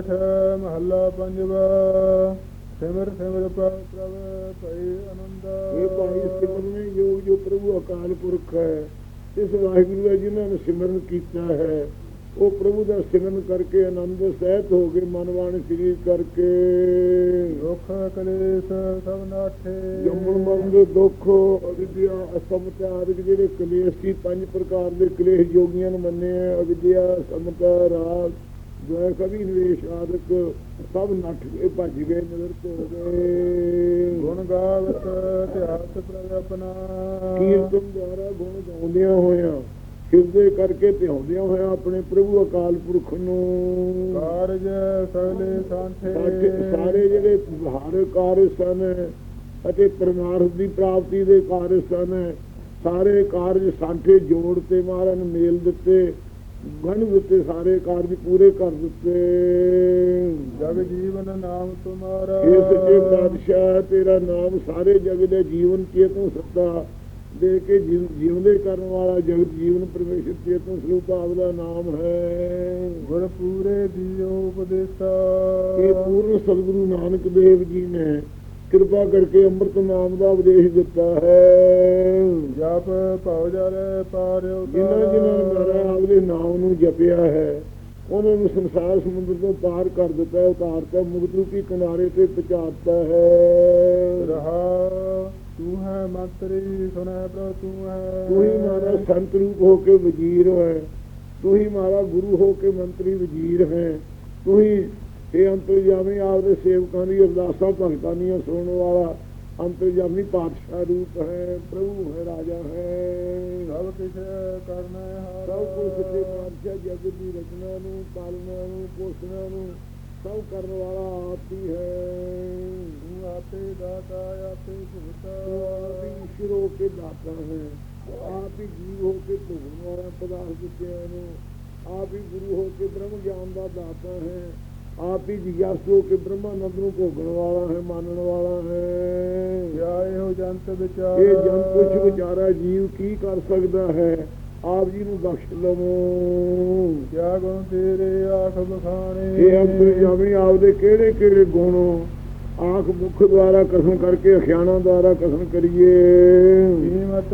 ਸੋਰਠ ਮਹੱਲਾ ਪੰਜਵਾ। ਸਿਮਰ ਸਿਮਰ ਪ੍ਰਭ ਭਈ ਆਨੰਦ। ਇਹ ਭਾਈ ਸਿਮਰਨ ਯੋਗ ਜੋ ਪ੍ਰਭੂ ਅਕਾਲ ਪੁਰਖ ਹੈ ਇਸ ਵਾਹਿਗੁਰੂ ਦਾ ਜਿਨ੍ਹਾਂ ਨੇ ਸਿਮਰਨ ਕੀਤਾ ਹੈ ਉਹ ਪ੍ਰਭੂ ਦਾ ਸਿਮਰਨ ਕਰਕੇ ਆਨੰਦ ਸਹਿਤ ਹੋ ਕੇ ਮਨ ਵਾਣ ਸਰੀਰ ਕਰਕੇ। ਦੁਖ ਕਲੇਸ਼ ਸਭ ਨਾਠੇ। ਜੰਮਣ ਮਰਨ ਦੇ ਦੁੱਖ ਅਵਿਦਿਆ ਅਸਮਤਾ ਆਦਿਕ ਜਿਹੜੇ ਕਲੇਸ਼ ਸੀ ਪੰਜ ਪ੍ਰਕਾਰ ਦੇ ਕਲੇਸ਼ ਯੋਗੀਆਂ ਨੇ ਮੰਨੇ ਅਵਿਦਿਆ ਸਮਤਾ ਰਾਗ। ਜੋ ਕਵੀ ਨਿਵੇਸ਼ ਆਦਿਕ ਸਭ ਨੱਠ ਗਏ ਭੱਜ ਗਏ ਨਿਵਰਤ ਹੋ ਗਏ ਗੁਣ ਗਾਵਤ ਪ੍ਰਭ ਆਪਣਾ। ਕੀਰਤਨ ਦੁਆਰਾ ਗੁਣ ਗਾਉਂਦਿਆਂ ਹੋਇਆਂ ਹਿਰਦੇ ਕਰਕੇ ਧਿਆਉਂਦਿਆਂ ਹੋਇਆਂ ਆਪਣੇ ਪ੍ਰਭੂ ਅਕਾਲ ਪੁਰਖ ਨੂੰ ਕਾਰਜ ਸਗਲੇ ਸਾਂਠੇ। ਸਾਰੇ ਜਿਹੜੇ ਵਿਹਾਰਕ ਕਾਰਜ ਸਨ ਅਤੇ ਪਰਮਾਰਥ ਦੀ ਪ੍ਰਾਪਤੀ ਦੇ ਕਾਰਜ ਸਨ ਸਾਰੇ ਕਾਰਜ ਸਾਂਠੇ ਜੋੜ ਤੇ ਮਹਾਰਾਜ ਨੇ ਮੇਲ ਦਿੱਤੇ। ਗਣ ਦਿੱਤੇ ਸਾਰੇ ਕਾਰਜ ਪੂਰੇ ਕਰ ਦਿੱਤੇ। ਜਗ ਜੀਵਨ ਨਾਮ ਤੁਮਾਰਾ। ਇਹ ਸੱਚੇ ਬਾਦਸ਼ਾਹ ਤੇਰਾ ਨਾਮ ਸਾਰੇ ਜਗ ਦੇ ਜੀਵਨ ਚੇਤਨ ਸੱਤਾ ਦੇ ਕੇ ਜੀਵ- ਜਿਉਂਦੇ ਕਰਨ ਵਾਲਾ ਜਗਤ ਜੀਵਨ ਪਰਮੇਸ਼ਰ ਚੇਤਨ ਸਰੂਪ ਆਪ ਦਾ ਨਾਮ ਹੈ। ਗੁਰ ਪੂਰੇ ਦਿਓ ਉਪਦੇਸਾ। ਇਹ ਪੂਰਨ ਸਤਿਗੁਰੂ ਨਾਨਕ ਦੇਵ ਜੀ ਨੇ ਕਿਰਪਾ ਕਰਕੇ ਅੰਮ੍ਰਿਤ ਨਾਮ ਦਾ ਉਪਦੇਸ਼ ਦਿੱਤਾ ਹੈ। ਜਪ ਭਉ ਜਲ ਪਾਰਿਓ ਜਿਨ੍ਹਾਂ ਜਿਨ੍ਹਾਂ ਮੇਰਾ ਆਪਦੇ ਨਾਮ ਨੂੰ ਜਪਿਆ ਹੈ ਉਹਨਾਂ ਨੂੰ ਸੰਸਾਰ ਸਮੁੰਦਰ ਤੋਂ ਪਾਰ ਕਰ ਦਿੱਤਾ ਹੈ ਉਤਾਰਤਾ ਮੁਕਤ ਰੂਪੀ ਕਿਨਾਰੇ ਤੇ ਪਹੁੰਚਾਤਾ ਹੈ। ਰਹਾ ਤੂੰ ਹੈ ਮੰਤਰੀ ਸੁਨੈ ਪ੍ਰਭ ਤੂੰ ਹੈ। ਤੂੰ ਹੀ ਮਾਰਾ ਸੰਤ ਰੂਪ ਹੋ ਕੇ ਵਜ਼ੀਰ ਹੈ ਤੂੰ ਹੀ ਮਾਰਾ ਗੁਰੂ ਹੋ ਕੇ ਮੰਤਰੀ ਵਜ਼ੀਰ ਹੈ ਤੂੰ ਹੀ ਇਹ ਅੰਤਰਜਾਮੀ ਆਪਦੇ ਸੇਵਕਾਂ ਦੀ ਅਰਦਾਸਾਂ ਭਗਤਾਂ ਦੀਆਂ ਸੁਣਨ ਵਾਲਾ ਅੰਤਰਜਾਮੀ ਪਾਤਸ਼ਾਹ ਰੂਪ ਹੈ ਪ੍ਰਭੂ ਹੈ ਰਾਜਾ ਹੈ। ਸਭ ਕਿਛ ਕਰਨਾ ਹਾਰ ਸਭ ਕੁਝ ਸੱਚੇ ਪਾਤਸ਼ਾਹ ਜਗਤ ਦੀ ਰਚਨਾ ਨੂੰ ਪਾਲਣਾ ਨੂੰ ਪੋਸ਼ਣਾ ਨੂੰ ਸਭ ਕਰਨ ਵਾਲਾ ਆਪ ਹੀ ਹੈ। ਤੂੰ ਆਪੇ ਦਾਤਾ ਆਪੇ ਭੁਗਤਾ ਆਪ ਹੀ ਈਸ਼ਵਰ ਹੋ ਕੇ ਦਾਤਾ ਹੈ। ਆਪ ਹੀ ਜੀਵ ਹੋ ਕੇ ਭੋਗਣ ਵਾਲਾ ਪਦਾਰਥ ਦਿੱਤਿਆਂ ਨੂੰ। ਆਪ ਹੀ ਗੁਰੂ ਹੋ ਕੇ ਬ੍ਰਹਮ ਗਿਆਨ ਦਾ ਦਾਤਾ ਹੈ। ਆਪ ਹੀ ਜਿਗਿਆਸੂ ਕੇ ਬ੍ਰਹਮਾਨੰਦ ਨੂੰ ਭੋਗਣ ਵਾਲਾ ਹੈ ਮੰਨਣ ਵਾਲਾ ਹੈ। ਕਿਆ ਇਹੋ ਜੰਤ ਵਿਚਾਰ? ਇਹ ਜਨ ਕੁਛ ਵਿਚਾਰਾ ਜੀਵ ਕੀ ਕਰ ਸਕਦਾ ਹੈ? ਆਪ ਜੀ ਨੂੰ ਬਖਸ਼ ਲਵੋ। ਕਿਆ ਗੁਣ ਤੇਰੇ ਆਖ ਬਖਾਣੇ ਇਹ ਅੰਤਰਜਾਮੀ ਆਪਦੇ ਕਿਹੜੇ ਕਿਹੜੇ ਗੁਣ? ਆਖ ਮੁਖ ਦੁਆਰਾ ਕਥਨ ਕਰਕੇ ਅਖਿਆਣਾ ਦੁਆਰਾ ਕਥਨ ਕਰੀਏ। ਕੀਮਤ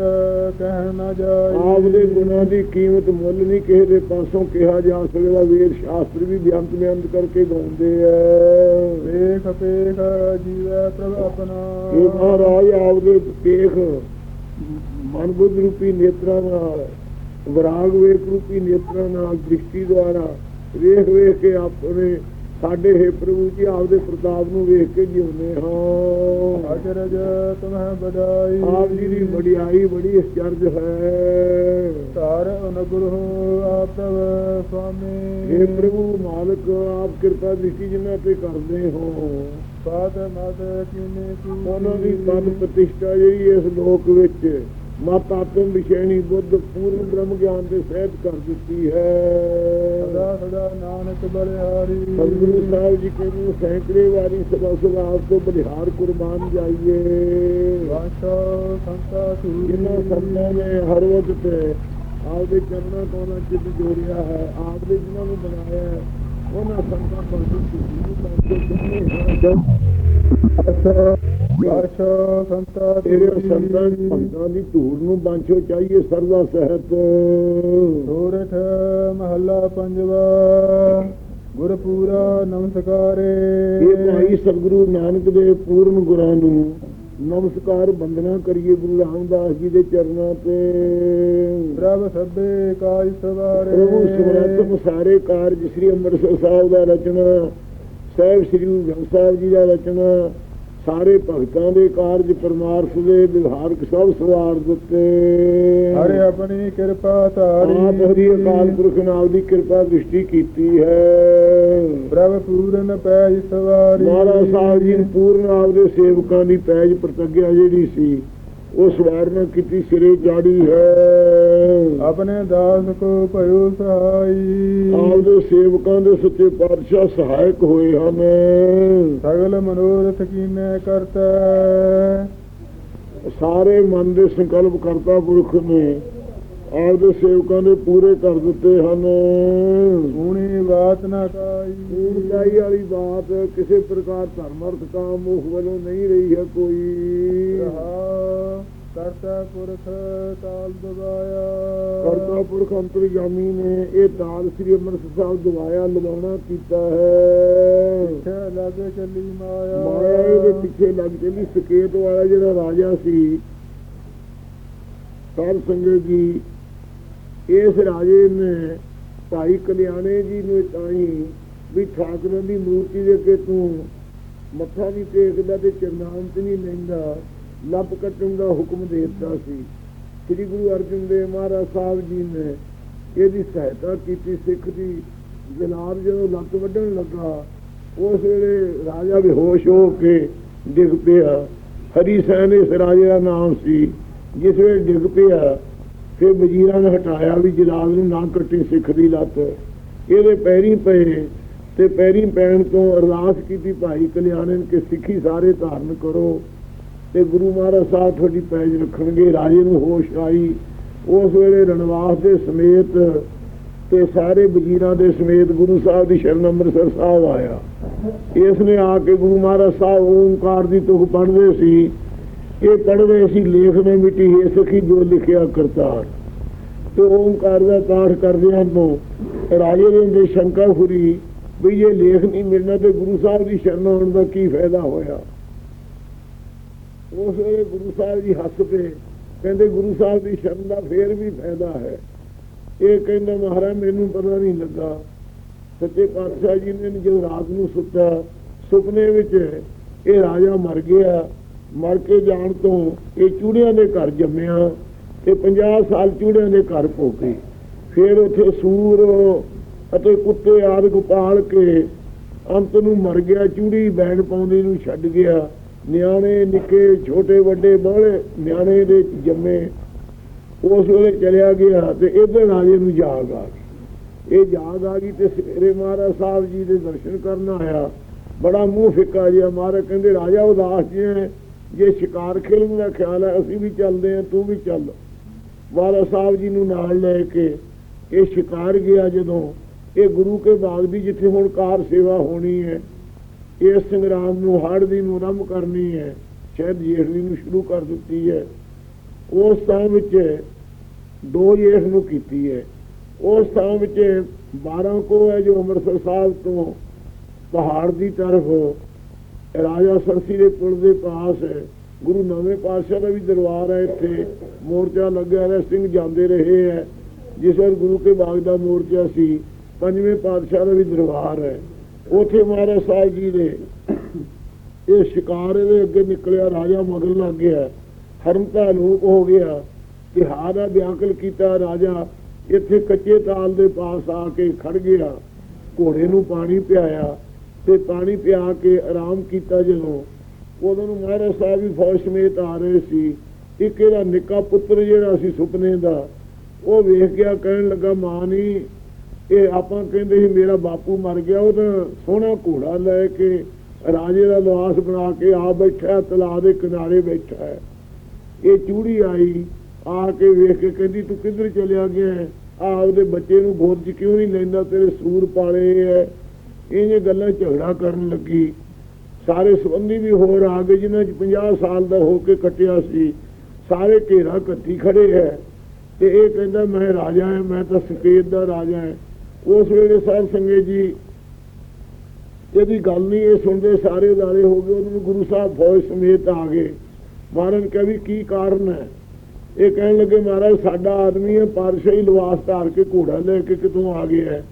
ਕਹਿ ਨਾ ਜਾਏ। ਆਪਦੇ ਗੁਣਾਂ ਦੀ ਕੀਮਤ ਮੁੱਲ ਨਹੀਂ ਕਿਸੇ ਦੇ ਪਾਸੋਂ ਕਿਹਾ ਜਾ ਸਕਦਾ। ਵੇਦ ਸ਼ਾਸਤਰ ਵੀ ਬਿਆੰਤ ਬਿਆੰਤ ਕਰਕੇ ਗਾਉਂਦੇ ਐ। ਵੇਖ ਪੇਖ ਜੀਵੈ ਪ੍ਰਭ ਆਪਣਾ। ਇਹ ਮਹਾਰਾਜ ਆਪਦੇ ਪੇਖ ਮਨ ਬੁੱਧ ਰੂਪੀ ਨੇਤਰਾਂ ਨਾਲ ਵਿਰਾਗ ਵੇਖ ਰੂਪੀ ਨੇਤਰਾਂ ਨਾਲ ਦ੍ਰਿਸ਼ਟੀ ਦੁਆਰਾ ਵੇਖ ਵੇਖ ਕੇ ਆਪਣੇ ਸਾਡੇ ਹੈ ਪ੍ਰਭੂ ਜੀ ਆਪਦੇ ਪ੍ਰਤਾਪ ਨੂੰ ਵੇਖ ਕੇ ਜਿਉਂਦੇ ਹਾਂ। ਅਚਰਜ ਤੁਮਹਿ ਬਡਾਈ ਆਪ ਜੀ ਦੀ ਵਡਿਆਈ ਬੜੀ ਅਚਰਜ ਹੈ। ਧਾਰ ਅਨੁਗ੍ਰਹ ਆਪ ਪ੍ਰਭ ਸੁਆਮੀ। हे ਪ੍ਰਭੂ ਮਾਲਕ ਆਪ ਕਿਰਪਾ ਦ੍ਰਿਸ਼ਟੀ ਜਿਨ੍ਹਾਂ ਤੇ ਕਰਦੇ ਹੋ। ਬਾਤ ਮਤ ਕੀਨੇ ਕੀ। ਉਹਨਾਂ ਦੀ ਪਦ ਪ੍ਰਤਿਸ਼ਠਾ ਜਿਹੜੀ ਇਸ ਲੋਕ ਵਿੱਚ ਮਤ ਆਤਮ ਵਿਸ਼ੇਣੀ ਬੁੱਧ ਪੂਰਨ ਬ੍ਰਹਮ ਗਿਆਨ ਦੇ ਸਹਿਤ ਕਰ ਦਿੱਤੀ ਹੈ। ਸਦਾ ਸਦਾ ਨਾਨਕ ਬਲਿਹਾਰੀ। ਸਤਿਗੁਰੂ ਸਾਹਿਬ ਜੀ ਕਹਿੰਦੇ ਸੈਂਕੜੇ ਵਾਰੀ ਸਦਾ ਸਦਾ ਆਪ ਤੋਂ ਬਲਿਹਾਰ ਕੁਰਬਾਨ ਜਾਈਏ। ਵਾਸ਼ਾ ਸੰਤਾ ਸੂਰੀ ਜਿਨ੍ਹਾਂ ਸੰਤਾਂ ਨੇ ਹਰ ਵਕਤ ਆਪਦੇ ਚਰਨਾਂ ਤੋਂ ਨਾ ਚਿੱਤ ਜੋੜਿਆ ਹੈ ਆਪ ਦੇ ਜਿਨ੍ਹਾਂ ਨੂੰ ਬਣਾਇਆ ਹੈ ਉਹਨਾਂ ਸੰਤਾਂ ਪਰ ਤੁਸੀਂ ਵਾਸ਼ਾ ਸੰਤਾ ਤੇਰੇ ਸੰਤਾਂ ਭਗਤਾਂ ਦੀ ਧੂੜ ਨੂੰ ਬਾਂਝੋ ਚਾਹੀਏ ਸਰਦਾ ਸਹਿਤ। ਸੋਰਠ ਮਹੱਲਾ ਪੰਜਵਾ ਗੁਰਪੂਰਾ ਨਮਸਕਾਰੇ। ਇਹ ਭਾਈ ਸਤਿਗੁਰੂ ਨਾਨਕ ਦੇ ਪੂਰਨ ਗੁਰਾਂ ਨੂੰ ਨਮਸਕਾਰ ਬੰਦਨਾ ਕਰੀਏ ਗੁਰੂ ਰਾਮਦਾਸ ਜੀ ਦੇ ਚਰਨਾਂ ਤੇ। ਪ੍ਰਭ ਸਭੇ ਕਾਜ ਸਵਾਰੇ। ਪ੍ਰਭੂ ਸਿਮਰਤਮ ਸਾਰੇ ਕਾਰਜ ਸ੍ਰੀ ਅੰਮ੍ਰਿਤਸਰ ਸਾਹਿਬ ਦਾ ਰਚਨਾ। ਸਾਹਿਬ ਸ੍ਰੀ ਗੁਰੂ ਗ੍ਰੰਥ ਸਾਹਿਬ ਜੀ ਦਾ ਰਚਨਾ ਸਾਰੇ ਭਗਤਾਂ ਦੇ ਕਾਰਜ ਪਰਮਾਰਥ ਦੇ ਵਿਵਹਾਰਕ ਸਭ ਸਵਾਰ ਦਿੱਤੇ। ਹਰੇ ਆਪਣੀ ਕਿਰਪਾ ਆਪ ਧਾਰੀ ਹਰੀ ਅਕਾਲ ਪੁਰਖ ਨਾਲ ਦੀ ਕਿਰਪਾ ਦ੍ਰਿਸ਼ਟੀ ਕੀਤੀ ਹੈ। ਪ੍ਰਭ ਪੂਰਨ ਪੈਜ ਸਵਾਰੀ। ਮਹਾਰਾਜ ਸਾਹਿਬ ਜੀ ਨੇ ਪੂਰਨ ਆਪਦੇ ਸੇਵਕਾਂ ਦੀ ਪੈਜ ਪ੍ਰਤੱਗਿਆ ਜਿਹੜੀ ਸੀ ਉਹ ਸਵਾਰਨਾ ਕੀਤੀ ਸਿਰੇ ਚਾੜੀ ਹੈ। ਆਪਣੇ ਦਾਸ ਕੋ ਭਇਓ ਸਹਾਈ। ਆਪਦੇ ਸੇਵਕਾਂ ਦੇ ਸੱਚੇ ਪਾਤਸ਼ਾਹ ਸਹਾਇਕ ਹੋਏ ਹਨ। ਸਗਲ ਮਨੋਰਥ ਕੀਨੇ ਕਰਤਾ। ਸਾਰੇ ਮਨ ਦੇ ਸੰਕਲਪ ਕਰਤਾ ਪੁਰਖ ਨੇ ਆਪਦੇ ਸੇਵਕਾਂ ਦੇ ਪੂਰੇ ਕਰ ਦਿੱਤੇ ਹਨ। ਸੋਹਣੀ ਬਾਤ ਨਾ ਕਾਈ। ਊਰਜਾਈ ਵਾਲੀ ਬਾਤ ਕਿਸੇ ਪ੍ਰਕਾਰ ਧਰਮ ਅਰਥ ਕਾਮ ਮੋਹ ਵੱਲੋਂ ਨਹੀਂ ਰਹੀ ਹੈ ਕੋਈ। ਰਹਾ। ਕਰਤਾ ਪੁਰਖ ਤਾਲ ਦਵਾਇਆ। ਕਰਤਾ ਪੁਰਖ ਅੰਤਰਜਾਮੀ ਨੇ ਇਹ ਤਾਲ ਸ੍ਰੀ ਅੰਮ੍ਰਿਤਸਰ ਸਾਹਿਬ ਦਵਾਇਆ ਲਵਾਉਣਾ ਕੀਤਾ ਹੈ। ਪਿੱਛੇ ਲੱਗ ਚੱਲੀ ਮਾਇਆ। ਮਾਇਆ ਇਹਦੇ ਪਿੱਛੇ ਲੱਗ ਚਲੀ ਸਕੇਤ ਵਾਲਾ ਜਿਹੜਾ ਰਾਜਾ ਸੀ ਸਾਧ ਸੰਗਤ ਜੀ ਇਸ ਰਾਜੇ ਨੇ ਭਾਈ ਕਲਿਆਣੇ ਜੀ ਨੂੰ ਤਾਈ ਵੀ ਠਾਕਰਾਂ ਦੀ ਮੂਰਤੀ ਦੇ ਅੱਗੇ ਤੂੰ ਮੱਥਾ ਨਹੀਂ ਟੇਕਦਾ ਤੇ ਚਰਨਾਂਤ ਨਹੀਂ ਲੈਂਦਾ। ਲੱਭ ਕੱਟਣ ਦਾ ਹੁਕਮ ਦੇ ਦਿੱਤਾ ਸੀ। ਸ੍ਰੀ ਗੁਰੂ ਅਰਜਨ ਦੇਵ ਮਹਾਰਾਜ ਸਾਹਿਬ ਜੀ ਨੇ ਇਹਦੀ ਸਹਾਇਤਾ ਕੀਤੀ। ਸਿੱਖ ਦੀ ਜਨਾਬ ਜਦੋਂ ਲੱਤ ਵੱਢਣ ਲੱਗਾ, ਉਸ ਵੇਲੇ ਰਾਜਾ ਬੇਹੋਸ਼ ਹੋ ਕੇ ਡਿੱਗ ਪਿਆ। ਹਰੀ ਸੈਨ ਇਸ ਰਾਜੇ ਦਾ ਨਾਮ ਸੀ। ਜਿਸ ਵੇਲੇ ਡਿੱਗ ਪਿਆ, ਫਿਰ ਵਜ਼ੀਰਾਂ ਨੇ ਹਟਾਇਆ ਵੀ ਜਲਾਦ ਨੂੰ ਨਾ ਕੱਟੀ ਸਿੱਖ ਦੀ ਲੱਤ। ਇਹਦੇ ਪੈਰੀ ਪਏ ਤੇ ਪੈਰੀ ਪੈਣ ਤੋਂ ਅਰਦਾਸ ਕੀਤੀ, ਭਾਈ ਕਲਿਆਣਨ, ਕਿ ਸਿੱਖੀ ਸਾਰੇ ਧਾਰਨ ਕਰੋ। ਤੇ ਗੁਰੂ ਮਹਾਰਾਜ ਸਾਹਿਬ ਤੁਹਾਡੀ ਪੈਜ ਰੱਖਣਗੇ, ਰਾਜੇ ਨੂੰ ਹੋਸ਼ ਆਈ। ਉਸ ਵੇਲੇ ਰਣਵਾਸ ਦੇ ਸਮੇਤ ਤੇ ਸਾਰੇ ਵਜ਼ੀਰਾਂ ਦੇ ਸਮੇਤ ਗੁਰੂ ਸਾਹਿਬ ਦੀ ਸ਼ਰਨ ਅੰਮ੍ਰਿਤਸਰ ਸਾਹਿਬ ਆਇਆ। ਇਸ ਨੇ ਆ ਕੇ ਗੁਰੂ ਮਹਾਰਾਜ ਸਾਹਿਬ ਓੰਕਾਰ ਦੀ ਤੁਕ ਪੜ੍ਹਦੇ ਸੀ। ਇਹ ਪੜ੍ਹਦੇ ਸੀ, ਲੇਖ ਨੇ ਮਿੱਟੀ ਹੈ ਸਖੀ, ਜੋ ਲਿਖਿਆ ਕਰਤਾਰ। ਤੇ ਓੰਕਾਰ ਦਾ ਪਾਠ ਕਰਦਿਆਂ ਤੋਂ ਰਾਜੇ ਦੇ ਸ਼ੰਕਾ ਫੁਰੀ ਵੀ ਇਹ ਲੇਖ ਨਹੀਂ ਮਿਲਣਾ ਤੇ ਗੁਰੂ ਸਾਹਿਬ ਦੀ ਸ਼ਰਨ ਆਉਣ ਦਾ ਕੀ ਫਾਇਦਾ ਹੋਇਆ? ਉਸ ਵੇਲੇ ਗੁਰੂ ਸਾਹਿਬ ਜੀ ਹੱਸ ਪਏ। ਕਹਿੰਦੇ, ਗੁਰੂ ਸਾਹਿਬ ਦੀ ਸ਼ਰਨ ਦਾ ਫੇਰ ਵੀ ਫਾਇਦਾ ਹੈ। ਇਹ ਕਹਿੰਦਾ, ਮਹਾਰਾਜ, ਮੈਨੂੰ ਪਤਾ ਨਹੀਂ ਲੱਗਾ। ਸੱਚੇ ਪਾਤਸ਼ਾਹ ਜੀ ਨੇ ਜਦੋਂ ਰਾਤ ਨੂੰ ਸੁੱਤਾ, ਸੁਪਨੇ ਵਿੱਚ ਇਹ ਰਾਜਾ ਮਰ ਗਿਆ। ਮਰ ਕੇ ਜਾਣ ਤੋਂ ਇਹ ਚੂੜਿਆਂ ਦੇ ਘਰ ਜੰਮਿਆ ਤੇ 50 ਸਾਲ ਚੂੜਿਆਂ ਦੇ ਘਰ ਭੋਗੇ ਫਿਰ ਉੱਥੇ ਸੂਰ ਅਤੇ ਕੁੱਤੇ ਆਦਿ ਪਾਲ ਕੇ ਅੰਤ ਨੂੰ ਮਰ ਗਿਆ। ਚੂੜੀ ਬੈਣ ਪਾਉਂਦੀ ਨੂੰ ਛੱਡ ਗਿਆ। ਨਿਆਣੇ ਨਿੱਕੇ, ਛੋਟੇ, ਵੱਡੇ ਬੜੇ ਨਿਆਣੇ ਦੇ ਜੰਮੇ। ਉਸ ਵੇਲੇ ਚਲਿਆ ਗਿਆ ਤੇ ਇਧਰ ਰਾਜੇ ਨੂੰ ਜਾਗ ਆ ਗਈ। ਇਹ ਜਾਗ ਆ ਗਈ ਤੇ ਸਵੇਰੇ ਮਹਾਰਾਜ ਸਾਹਿਬ ਜੀ ਦੇ ਦਰਸ਼ਨ ਕਰਨ ਆਇਆ। ਬੜਾ ਮੂੰਹ ਫਿੱਕਾ ਜਿਹਾ। ਮਹਾਰਾਜ ਕਹਿੰਦੇ, ਰਾਜਾ ਉਦਾਸ ਜੀ ਨੇ, ਜੇ ਸ਼ਿਕਾਰ ਖੇਲਣ ਦਾ ਖਿਆਲ ਹੈ, ਅਸੀਂ ਵੀ ਚੱਲਦੇ ਹਾਂ, ਤੂੰ ਵੀ ਚੱਲ। ਮਹਾਰਾਜ ਸਾਹਿਬ ਜੀ ਨੂੰ ਨਾਲ ਲੈ ਕੇ ਇਹ ਸ਼ਿਕਾਰ ਗਿਆ ਜਦੋਂ। ਇਹ ਗੁਰੂ ਕੇ ਬਾਗ ਦੀ ਜਿੱਥੇ ਹੁਣ ਕਾਰ ਸੇਵਾ ਹੋਣੀ ਹੈ ਇਸ ਸੰਗਰਾਮ ਨੂੰ ਹੜ੍ਹ ਦੀ ਨੂੰ ਆਰੰਭ ਕਰਨੀ ਹੈ। ਸ਼ਾਇਦ ਜੇਠਵੀ ਨੂੰ ਸ਼ੁਰੂ ਕਰ ਦਿੱਤੀ ਹੈ। ਉਸ ਥਾਂ ਵਿੱਚ ਦੋ ਜੇਠ ਨੂੰ ਕੀਤੀ ਹੈ। ਉਸ ਥਾਂ ਵਿੱਚ 12 ਕੋ ਹੈ ਜੋ ਅੰਮ੍ਰਿਤਸਰ ਸਾਹਿਬ ਤੋਂ ਪਹਾੜ ਦੀ ਤਰਫ ਰਾਜਾ ਸਰਸੀ ਦੇ ਪੁਲ ਦੇ ਪਾਸ ਹੈ। ਗੁਰੂ ਨਵੇਂ ਪਾਤਸ਼ਾਹ ਦਾ ਵੀ ਦਰਬਾਰ ਹੈ। ਇੱਥੇ ਮੋਰਚਾ ਲੱਗਿਆ ਹੈ ਸਿੰਘ ਜਾਂਦੇ ਰਹੇ ਹੈ। ਜਿਸ ਵਾਰ ਗੁਰੂ ਕੇ ਬਾਗ ਦਾ ਮੋਰਚਾ ਸੀ, ਪੰਜਵੇਂ ਪਾਤਸ਼ਾਹ ਦਾ ਵੀ ਦਰਬਾਰ ਹੈ। ਉਥੇ ਮਹਾਰਾਜ ਸਾਹਿਬ ਜੀ ਨੇ ਇਹ ਸ਼ਿਕਾਰ ਇਹਦੇ ਅੱਗੇ ਨਿਕਲਿਆ, ਰਾਜਾ ਮਗਰ ਲੱਗ ਗਿਆ। ਹਰਮਤਾ ਲੋਕ ਹੋ ਗਿਆ ਤਿਹਾਰ ਦਾ ਵਿਆਕਲ ਕੀਤਾ ਰਾਜਾ। ਇੱਥੇ ਕੱਚੇ ਤਾਲ ਦੇ ਪਾਸ ਆ ਕੇ ਖੜ ਗਿਆ, ਘੋੜੇ ਨੂੰ ਪਾਣੀ ਪਿਆਇਆ ਤੇ ਪਾਣੀ ਪਿਆ ਕੇ ਆਰਾਮ ਕੀਤਾ ਜਦੋਂ। ਉਦੋਂ ਨੂੰ ਮਹਾਰਾਜ ਸਾਹਿਬ ਵੀ ਫੌਜ ਸਮੇਤ ਆ ਰਹੇ ਸੀ। ਇੱਕ ਇਹਦਾ ਨਿੱਕਾ ਪੁੱਤਰ ਜਿਹੜਾ ਸੀ ਸੁਪਨੇ ਦਾ, ਉਹ ਵੇਖ ਗਿਆ, ਕਹਿਣ ਲੱਗਾ, ਮਾਂ ਨਹੀਂ ਇਹ ਆਪਾਂ ਕਹਿੰਦੇ ਸੀ, ਮੇਰਾ ਬਾਪੂ ਮਰ ਗਿਆ, ਉਹ ਤਾਂ ਸੋਹਣਾ ਘੋੜਾ ਲੈ ਕੇ ਰਾਜੇ ਦਾ ਲਿਬਾਸ ਬਣਾ ਕੇ ਆ ਬੈਠਾ ਤਲਾ ਦੇ ਕਿਨਾਰੇ ਬੈਠਾ ਹੈ। ਇਹ ਚੂੜੀ ਆਈ, ਆ ਕੇ ਵੇਖ ਕੇ ਕਹਿੰਦੀ, ਤੂੰ ਕਿੱਧਰ ਚਲਿਆ ਗਿਆ ਹੈ? ਆ ਉਹਦੇ ਬੱਚੇ ਨੂੰ ਗੋਦ 'ਚ ਕਿਉਂ ਨਹੀਂ ਲੈਂਦਾ? ਤੇਰੇ ਸੂਰ ਪਾਲੇ ਹੈ। ਇਹ ਗੱਲਾਂ ਝਗੜਾ ਕਰਨ ਲੱਗੀ। ਸਾਰੇ ਸੰਬੰਧੀ ਵੀ ਹੋਰ ਆ ਗਏ, ਜਿਨ੍ਹਾਂ 'ਚ 50 ਸਾਲ ਦਾ ਹੋ ਕੇ ਕੱਟਿਆ ਸੀ। ਸਾਰੇ ਘੇਰਾ ਕੱਤੀ ਖੜੇ ਹੈ। ਤੇ ਇਹ ਕਹਿੰਦਾ, ਮੈਂ ਰਾਜਾ ਹਾਂ, ਮੈਂ ਤਾਂ ਸਕੇਤ ਦਾ ਰਾਜਾ ਹਾਂ। ਉਸ ਵੇਲੇ ਸਾਧ ਸੰਗਤ ਜੀ, ਇਹਦੀ ਗੱਲ ਨਹੀਂ, ਇਹ ਸੁਣਦੇ ਸਾਰੇ ਉਦਾਰੇ ਹੋ ਗਏ, ਉਹਨਾਂ ਨੂੰ ਗੁਰੂ ਸਾਹਿਬ ਫੌਜ ਸਮੇਤ ਆ ਗਏ। ਮਹਾਰਾਜ ਕਹੇ ਵੀ ਕੀ ਕਾਰਨ ਹੈ? ਇਹ ਕਹਿਣ ਲੱਗੇ, ਮਹਾਰਾਜ, ਸਾਡਾ ਆਦਮੀ ਹੈ ਪਾਰਸ਼ਾਹੀ ਲਿਬਾਸ ਧਾਰ ਕੇ ਘੋੜਾ ਲੈ ਕੇ ਕਿਤੋਂ ਆ ਗਿਆ ਹੈ।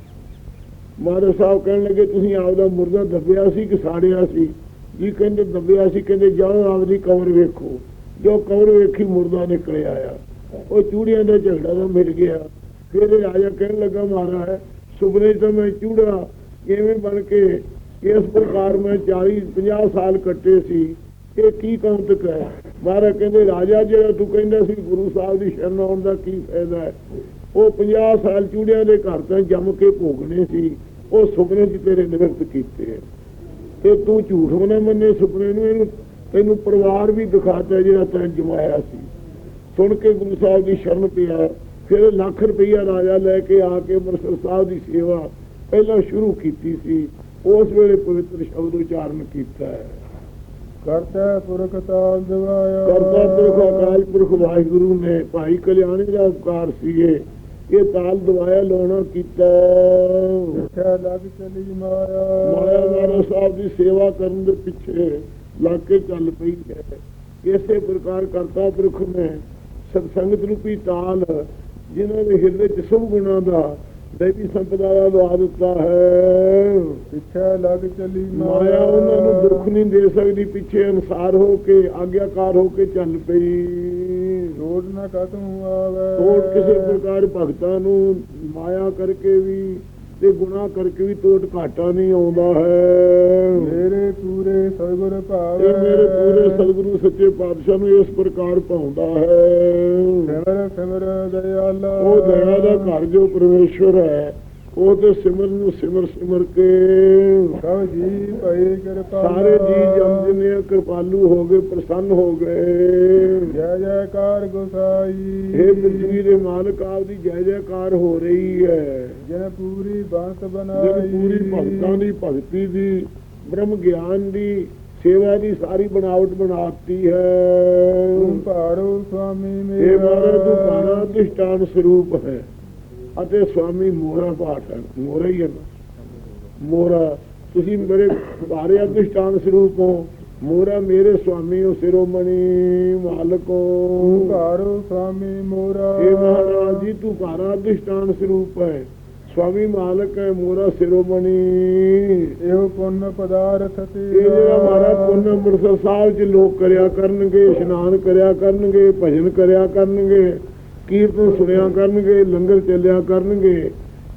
ਮਹਾਰਾਜ ਸਾਹਿਬ ਕਹਿਣ ਲੱਗੇ, ਤੁਸੀਂ ਆਪਦਾ ਮੁਰਦਾ ਦੱਬਿਆ ਸੀ ਕਿ ਸਾੜਿਆ ਸੀ? ਜੀ ਕਹਿੰਦੇ, ਦੱਬਿਆ ਸੀ, ਕਹਿੰਦੇ, ਜਾਓ ਆਪਦੀ ਕਬਰ ਵੇਖੋ। ਜੋ ਕਬਰ ਵੇਖੀ, ਮੁਰਦਾ ਨਿਕਲ ਆਇਆ ਉਹ ਚੂੜੀਆਂ ਦਾ ਝਗੜਾ ਤਾਂ ਮਿਲ ਗਿਆ। ਫਿਰ ਰਾਜਾ ਕਹਿਣ ਲੱਗਾ, ਮਹਾਰਾਜ ਸੁਪਨੇ 'ਚ ਤਾਂ ਮੈਂ ਚੂੜਾ ਕਿਵੇਂ ਬਣ ਕੇ ਇਸ ਪ੍ਰਕਾਰ ਮੈਂ 40 50 ਸਾਲ ਕੱਟੇ ਸੀ ਇਹ ਕੀ ਕੌਂਤਕ ਹੈ? ਮਹਾਰਾਜ ਕਹਿੰਦੇ, ਰਾਜਾ ਜਿਹੜਾ ਤੂੰ ਕਹਿੰਦਾ ਸੀ ਗੁਰੂ ਸਾਹਿਬ ਦੀ ਸ਼ਰਨ ਆਉਣ ਦਾ ਕੀ ਫਾਇਦਾ ਹੈ? ਉਹ 50 ਸਾਲ ਚੂੜਿਆਂ ਦੇ ਘਰ ਤੋਂ ਜੰਮ ਕੇ ਭੋਗਣੇ ਸੀ। ਉਹ ਸੁਪਨੇ 'ਚ ਤੇਰੇ ਨਿਵਰਤ ਕੀਤੇ ਹੈ। ਤੇ ਤੂੰ ਝੂਠ ਬਣਾ ਮੰਨੇ ਸੁਪਨੇ ਨੂੰ। ਇਹਨੂੰ, ਤੈਨੂੰ ਪਰਿਵਾਰ ਵੀ ਦਿਖਾਤਾ ਜਿਹੜਾ ਤੈਨੂੰ ਜਮਾਇਆ ਸੀ। ਸੁਣ ਕੇ ਗੁਰੂ ਸਾਹਿਬ ਦੀ ਸ਼ਰਨ ਪਿਆ। ਫਿਰ ਲੱਖ ਰੁਪਈਆ ਰਾਜਾ ਲੈ ਕੇ ਆ ਕੇ ਅੰਮ੍ਰਿਤਸਰ ਸਾਹਿਬ ਦੀ ਸੇਵਾ ਪਹਿਲਾਂ ਸ਼ੁਰੂ ਕੀਤੀ ਸੀ ਉਸ ਵੇਲੇ ਪਵਿੱਤਰ ਸ਼ਬਦ ਉਚਾਰਨ ਕੀਤਾ ਹੈ। ਕਰਤਾ ਪੁਰਖ ਤਾਲ ਦਿਵਾਇਆ। ਕਰਤਾ ਪੁਰਖ ਅਕਾਲ ਪੁਰਖ ਵਾਹਿਗੁਰੂ ਨੇ ਭਾਈ ਕਲਿਆਣੀ ਦਾ ਉਪਕਾਰ ਸੀਗੇ ਇਹ ਤਾਲ ਦਵਾਇਆ ਲਾਉਣਾ ਕੀਤਾ। ਇੱਥੇ ਲੱਗ ਚਲੀ ਮਾਇਆ। ਮਾਇਆ ਸਾਹਿਬ ਦੀ ਸੇਵਾ ਕਰਨ ਦੇ ਪਿੱਛੇ ਲੱਗ ਕੇ ਚੱਲ ਪਈ ਹੈ। ਇਸੇ ਪ੍ਰਕਾਰ ਕਰਤਾ ਪੁਰਖ ਨੇ ਸਤਸੰਗਤ ਰੂਪੀ ਤਾਲ ਜਿਨ੍ਹਾਂ ਦੇ ਹਿਰਦੇ ਚ ਸਭ ਗੁਣਾਂ ਦਾ ਦੇਵੀ ਸੰਪਦਾ ਦਾ ਲਵਾ ਦਿੱਤਾ ਹੈ। ਪਿੱਛੇ ਲੱਗ ਚਲੀ ਮਾਇਆ ਉਹਨਾਂ ਨੂੰ ਦੁੱਖ ਨਹੀਂ ਦੇ ਸਕਦੀ ਪਿੱਛੇ ਅਨਸਾਰ ਹੋ ਕੇ ਆਗਿਆਕਾਰ ਹੋ ਕੇ ਚੱਲ ਪਈ। ਲੋੜ ਨਾ ਕਤੂ ਆਵੇ ਤੋੜ ਕਿਸੇ ਪ੍ਰਕਾਰ ਭਗਤਾਂ ਨੂੰ ਮਾਇਆ ਕਰਕੇ ਵੀ ਤੇ ਗੁਨਾਹ ਕਰਕੇ ਵੀ ਤੋੜ ਘਾਟਾ ਨਹੀਂ ਆਉਂਦਾ ਹੈ। ਮੇਰੇ ਪੂਰੇ ਸਤਿਗੁਰ ਭਾਵੇ। ਇਹ ਮੇਰੇ ਪੂਰੇ ਸਤਿਗੁਰੂ ਸੱਚੇ ਪਾਤਸ਼ਾਹ ਨੂੰ ਇਸ ਪ੍ਰਕਾਰ ਪਾਉਂਦਾ ਹੈ। ਸਿਮਰ ਸਿਮਰ ਦਇਆਲਾ। ਉਹ ਦਇਆ ਦਾ ਘਰ ਜੋ ਪਰਮੇਸ਼ਵਰ ਹੈ ਉਹ ਤੇ ਸਿਮਰ ਨੂੰ ਸਿਮਰ ਸਿਮਰ ਕੇ। ਸਭ ਜੀ ਭਈ ਕਿਰਪਾ ਸਾਰੇ ਜੀ ਜਮ ਜਿਨੇ ਕਿਰਪਾਲੂ ਹੋ ਗਏ ਪ੍ਰਸੰਨ ਹੋ ਗਏ। ਜੈ ਜੈਕਾਰ ਗੁਸਾਈ। ਇਹ ਪ੍ਰਿਥਵੀ ਦੇ ਮਾਲਕ ਆਪ ਦੀ ਜੈ ਜੈਕਾਰ ਹੋ ਰਹੀ ਹੈ। ਜਿਨ ਪੂਰੀ ਜਦ ਬਣਾਈ। ਪੂਰੀ ਭਗਤਾਂ ਦੀ ਭਗਤੀ ਦੀ ਬ੍ਰਹਮ ਗਿਆਨ ਦੀ ਸੇਵਾ ਦੀ ਸਾਰੀ ਬਣਾਵਟ ਬਣਾਤੀ ਤੂੰ ਹੈ ਭਾਰੋ ਸੁਆਮੀ ਇਹ ਮੇਰਾ। ਮਾਰੇ ਤੂੰ ਪਾਣਾ ਅਧਿਸ਼ਟਾਨ ਸਰੂਪ ਹੈ। ਅਤੇ ਸੁਆਮੀ ਮੋਹਰਾ ਪਾਠ ਹੈ ਮੋਹਰਾ ਹੀ ਹੈ ਮੋਹਰਾ ਤੁਸੀਂ ਮੇਰੇ ਭਾਰੇ ਅਧਿਸ਼ਟਾਨ ਸਰੂਪ ਹੋ। ਮੋਹਰਾ ਮੇਰੇ ਸੁਆਮੀ ਹੋ ਸਿਰੋਮਣੀ ਮਾਲਕੋ ਭਾਰੋ ਸੁਆਮੀ ਮੋਰਾ ਇਹ ਮਹਾਰਾਜ ਜੀ ਤੂੰ ਭਾਰਾ ਅਧਿਸ਼ਟਾਨ ਸਰੂਪ ਹੈ। ਸੁਆਮੀ ਮਾਲਕ ਹੈ ਮੋਹਰਾ ਸਿਰੋਮਣੀ। ਇਹੋ ਪੁੰਨ ਪਦਾਰਥ ਤੇ ਇਹ ਜਿਹੜਾ ਮਾਰਾ ਪੁੰਨ ਅੰਮ੍ਰਿਤਸਰ ਸਾਹਿਬ ਚ ਲੋਕ ਕਰਿਆ ਕਰਨਗੇ ਇਸ਼ਨਾਨ ਕਰਿਆ ਕਰਨਗੇ ਭਜਨ ਕਰਿਆ ਕਰਨਗੇ ਕੀਰਤਨ ਸੁਣਿਆ ਕਰਨਗੇ ਲੰਗਰ ਚੱਲਿਆ ਕਰਨਗੇ।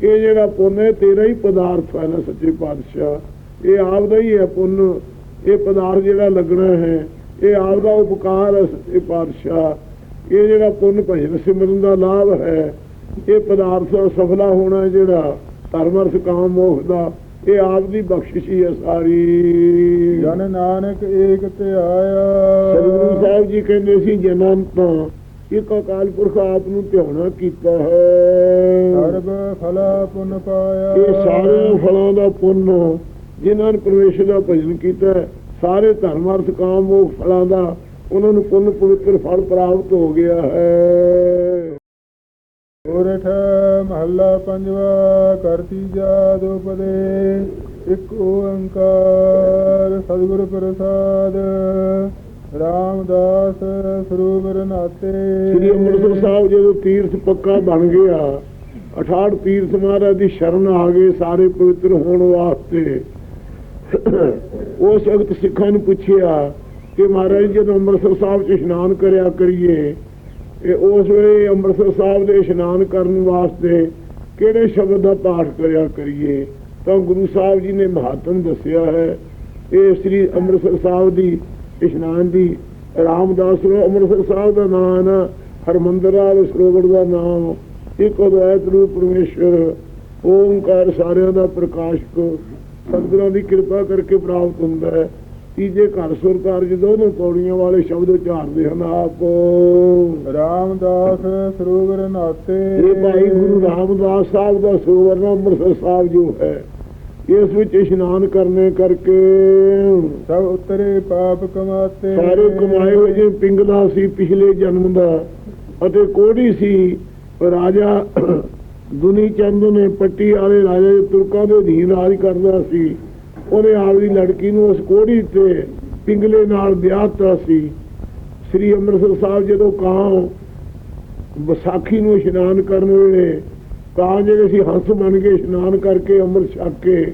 ਇਹ ਜਿਹੜਾ ਪੁੰਨ ਹੈ ਤੇਰਾ ਹੀ ਪਦਾਰਥ ਹੈ ਨਾ ਸੱਚੇ ਪਾਤਸ਼ਾਹ। ਇਹ ਆਪ ਦਾ ਹੀ ਹੈ ਪੁੰਨ। ਇਹ ਪਦਾਰਥ ਜਿਹੜਾ ਲੱਗਣਾ ਹੈ ਇਹ ਆਪ ਦਾ ਉਪਕਾਰ ਹੈ ਸੱਚੇ ਪਾਤਸ਼ਾਹ। ਇਹ ਜਿਹੜਾ ਪੁੰਨ ਭਜਨ ਸਿਮਰਨ ਦਾ ਲਾਭ ਹੈ ਇਹ ਪਦਾਰਥ ਸਫਲਾ ਹੋਣਾ ਜਿਹੜਾ ਧਰਮ ਅਰਥ ਕਾਮ ਮੋਖ ਦਾ ਇਹ ਆਪ ਦੀ ਬਖਸ਼ਿਸ਼ ਹੀ ਹੈ ਸਾਰੀ। ਜਨ ਨਾਨਕ ਏਕ ਧਿਆਇਆ। ਸਤਿਗੁਰੂ ਸਾਹਿਬ ਜੀ ਕਹਿੰਦੇ ਸੀ ਜਨਮ ਤੋਂ ਇੱਕ ਅਕਾਲ ਪੁਰਖ ਆਪ ਨੂੰ ਧਿਆਉਣਾ ਕੀਤਾ ਹੈ। ਸਰਬ ਫਲਾ ਪੁੰਨ ਪਾਇਆ। ਇਹ ਸਾਰੇ ਫਲਾਂ ਦਾ ਪੁੰਨ ਜਿਨ੍ਹਾਂ ਨੇ ਪਰਮੇਸ਼ਰ ਦਾ ਭਜਨ ਕੀਤਾ ਸਾਰੇ ਧਰਮ ਅਰਥ ਕਾਮ ਮੋਖ ਫਲਾਂ ਦਾ ਉਹਨਾਂ ਨੂੰ ਪੁੰਨ ਪਵਿੱਤਰ ਫਲ ਪ੍ਰਾਪਤ ਹੋ ਗਿਆ ਹੈ। ਉਰਠ ਮਹੱਲਾ ਪੰਜਵਾ ਕਰਤੀ ਜਾਦ ਉਪਦੇ ਇੱਕ ਓੰਕਾਰ ਸਤਿਗੁਰ ਪ੍ਰਸਾਦ। ਰਾਮਦਾਸ ਸਰੂਪ ਰਨਾਤੇ ਸ੍ਰੀ ਅੰਮ੍ਰਿਤਸਰ ਸਾਹਿਬ ਜਦੋਂ ਤੀਰਥ ਪੱਕਾ ਬਣ ਗਿਆ 68 ਤੀਰਥ ਮਹਾਰਾਜ ਦੀ ਸ਼ਰਨ ਆ ਗਏ, ਸਾਰੇ ਪਵਿੱਤਰ ਹੋਣ ਵਾਸਤੇ। ਉਸ ਵਕਤ ਸਿੱਖਾਂ ਨੂੰ ਪੁੱਛਿਆ ਕਿ ਮਹਾਰਾਜ, ਜਦੋਂ ਅੰਮ੍ਰਿਤਸਰ ਸਾਹਿਬ 'ਚ ਇਸ਼ਨਾਨ ਕਰਿਆ ਕਰੀਏ ਇਹ ਉਸ ਵੇਲੇ ਅੰਮ੍ਰਿਤਸਰ ਸਾਹਿਬ ਦੇ ਇਸ਼ਨਾਨ ਕਰਨ ਵਾਸਤੇ ਕਿਹੜੇ ਸ਼ਬਦ ਦਾ ਪਾਠ ਕਰਿਆ ਕਰੀਏ? ਤਾਂ ਗੁਰੂ ਸਾਹਿਬ ਜੀ ਨੇ ਮਹਾਤਮ ਦੱਸਿਆ ਹੈ, ਇਹ ਸ੍ਰੀ ਅੰਮ੍ਰਿਤਸਰ ਸਾਹਿਬ ਦੀ ਇਸ਼ਨਾਨ ਦੀ ਰਾਮਦਾਸ ਨੂੰ ਅੰਮ੍ਰਿਤਸਰ ਸਾਹਿਬ ਦਾ ਨਾਮ ਹੈ ਹਰਮੰਦਰ ਵਾਲੇ ਸਰੋਵਰ ਦਾ ਨਾਮ ਇੱਕ ਅਦਵੈਤ ਰੂਪ ਪਰਮੇਸ਼ਰ ਓੰਕਾਰ ਸਾਰਿਆਂ ਦਾ ਪ੍ਰਕਾਸ਼ਕ ਸਤਿਗੁਰਾਂ ਦੀ ਕਿਰਪਾ ਕਰਕੇ ਪ੍ਰਾਪਤ ਹੁੰਦਾ ਹੈ। ਤੀਜੇ ਘਰ ਸੁਰ ਕਾਰਜ ਦੋਨੋਂ ਪੌੜੀਆਂ ਵਾਲੇ ਸ਼ਬਦ ਉਚਾਰਦੇ ਹਨ ਆਪ ਰਾਮਦਾਸ ਸਰੂਪ ਰਨਾਤੇ ਇਹ ਭਾਈ ਗੁਰੂ ਰਾਮਦਾਸ ਸਾਹਿਬ ਦਾ ਸਰੋਵਰ ਨਾ ਅੰਮ੍ਰਿਤਸਰ ਸਾਹਿਬ ਜੋ ਹੈ। ਇਸ ਵਿੱਚ ਇਸ਼ਨਾਨ ਕਰਨੇ ਕਰਕੇ ਸਭ ਉਤਰੇ ਪਾਪ ਕਮਾਤੇ। ਸਾਰੇ ਕਮਾਏ ਹੋਏ ਜੇ ਪਿੰਗਲਾ ਸੀ ਪਿਛਲੇ ਜਨਮ ਦਾ ਅਤੇ ਕੋੜੀ ਸੀ ਰਾਜਾ ਦੁਨੀ ਚੰਦ ਨੇ ਪੱਟੀ ਵਾਲੇ ਰਾਜੇ ਤੁਰਕਾਂ ਦੇ ਅਧੀਨ ਰਾਜ ਕਰਦਾ ਸੀ। ਉਹਨੇ ਆਪਦੀ ਲੜਕੀ ਨੂੰ ਉਸ ਕੋੜੀ ਤੇ ਪਿੰਗਲੇ ਨਾਲ ਵਿਆਹਤਾ ਸੀ। ਸ੍ਰੀ ਅੰਮ੍ਰਿਤਸਰ ਸਾਹਿਬ ਜਦੋਂ ਕਾਂ ਵਿਸਾਖੀ ਨੂੰ ਇਸ਼ਨਾਨ ਕਰਨ ਵੇਲੇ ਤਾਂ ਜਿਹੜੇ ਸੀ ਹੰਸ ਬਣ ਕੇ ਇਸ਼ਨਾਨ ਕਰਕੇ ਅੰਮ੍ਰਿਤ ਛਕ ਕੇ,